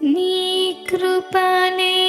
నీ కృపలేనిదే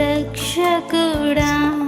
రక్షకుడా.